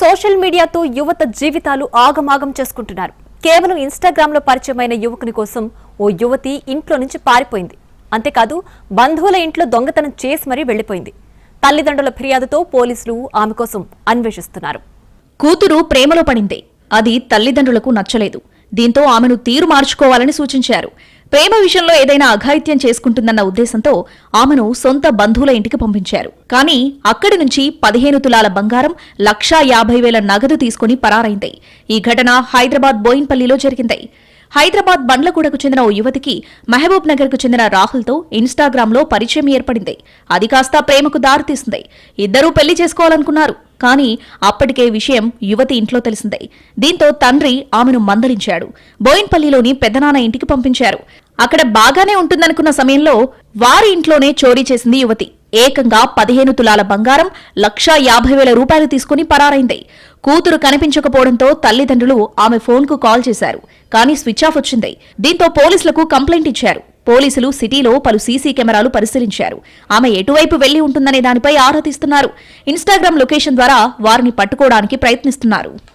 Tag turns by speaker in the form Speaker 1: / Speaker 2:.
Speaker 1: Social మీడియాతో యువత జీవితాలు ఆగమాగం చేసుకుంటున్నారు. కేవలం ఇన్స్టాగ్రామ్లో పరిచయమైన యువకుని కోసం ఓ యువతి ఇంట్లో నుంచి పారిపోయింది. అంతేకాదు బంధువుల ఇంట్లో దొంగతనం చేసి మరీ వెళ్ళిపోయింది తల్లిదండ్రుల ఫిర్యాదుతో పోలీసులు ఆమె కోసం అన్వేషిస్తున్నారు.
Speaker 2: కూతురు ప్రేమలో పడింది. అది తల్లిదండ్రులకు నచ్చలేదు. దీంతో ఆమెను తీరు మార్చుకోవాలని సూచించారు. ప్రేమ విషయంలో ఏదైనా అఘాయిత్యం చేసుకుంటుందన్న ఉద్దేశంతో ఆమెను సొంత బంధువుల ఇంటికి పంపించారు. కానీ అక్కడి నుంచి పదిహేను తులాల బంగారం లక్షా యాభై వేల నగదు తీసుకుని పరారైంది. ఈ ఘటన హైదరాబాద్ బోయిన్పల్లిలో జరిగింది. హైదరాబాద్ బండ్లగూడకు చెందిన ఓ యువతికి మహబూబ్ నగర్కు చెందిన రాహుల్తో ఇన్స్టాగ్రామ్లో పరిచయం ఏర్పడింది. అది కాస్త ప్రేమకు దారితీసింది. ఇద్దరూ పెళ్ళి చేసుకోవాలనుకున్నారు. కానీ అప్పటికే విషయం యువతి ఇంట్లో తెలిసిందే. దీంతో తండ్రి ఆమెను మందలించాడు. బోయిన్పల్లిలోని పెద్దనాన్న ఇంటికి పంపించారు. అక్కడ బాగానే ఉంటుందనుకున్న సమయంలో వారి ఇంట్లోనే చోరీ చేసింది యువతి. ఏకంగా పదిహేను తులాల బంగారం లక్షా యాభై వేల రూపాయలు తీసుకుని పరారైంది. కూతురు కనిపించకపోవడంతో తల్లిదండ్రులు ఆమె ఫోన్కు కాల్ చేశారు. కానీ స్విచ్ ఆఫ్ వచ్చింది. దీంతో పోలీసులకు కంప్లైంట్ ఇచ్చారు. పోలీసులు సిటీలో పలు సీసీ కెమెరాలు పరిశీలించారు. ఆమె ఎటువైపు వెళ్ళి ఉంటుందనే దానిపై ఆరా తీస్తున్నారు. ఇన్స్టాగ్రామ్ లొకేషన్ ద్వారా వారిని పట్టుకోవడానికి ప్రయత్నిస్తున్నారు.